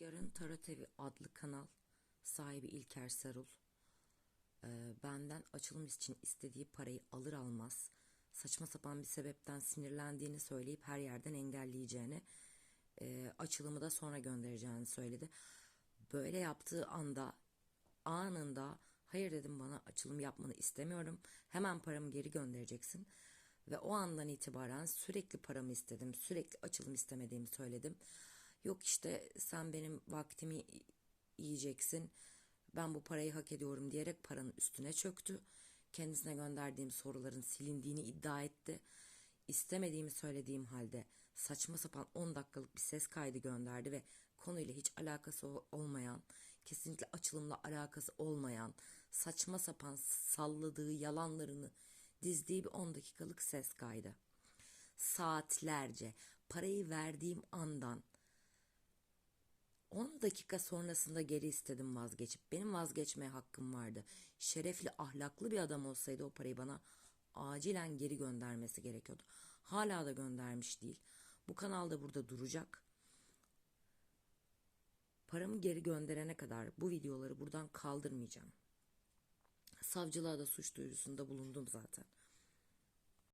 Yarın Tarot Evi adlı kanal sahibi İlker Sarul e, benden açılım için istediği parayı alır almaz saçma sapan bir sebepten sinirlendiğini söyleyip her yerden engelleyeceğini e, açılımı da sonra göndereceğini söyledi. Böyle yaptığı anda anında hayır dedim bana açılım yapmanı istemiyorum hemen paramı geri göndereceksin ve o andan itibaren sürekli paramı istedim sürekli açılım istemediğimi söyledim yok işte sen benim vaktimi yiyeceksin ben bu parayı hak ediyorum diyerek paranın üstüne çöktü kendisine gönderdiğim soruların silindiğini iddia etti istemediğimi söylediğim halde saçma sapan 10 dakikalık bir ses kaydı gönderdi ve konuyla hiç alakası olmayan, kesinlikle açılımla alakası olmayan, saçma sapan salladığı yalanlarını dizdiği bir 10 dakikalık ses kaydı. Saatlerce parayı verdiğim andan 10 dakika sonrasında geri istedim vazgeçip benim vazgeçmeye hakkım vardı. Şerefli ahlaklı bir adam olsaydı o parayı bana acilen geri göndermesi gerekiyordu. Hala da göndermiş değil. Bu kanalda burada duracak. Paramı geri gönderene kadar bu videoları buradan kaldırmayacağım. Savcılığa da suç duyurusunda bulundum zaten.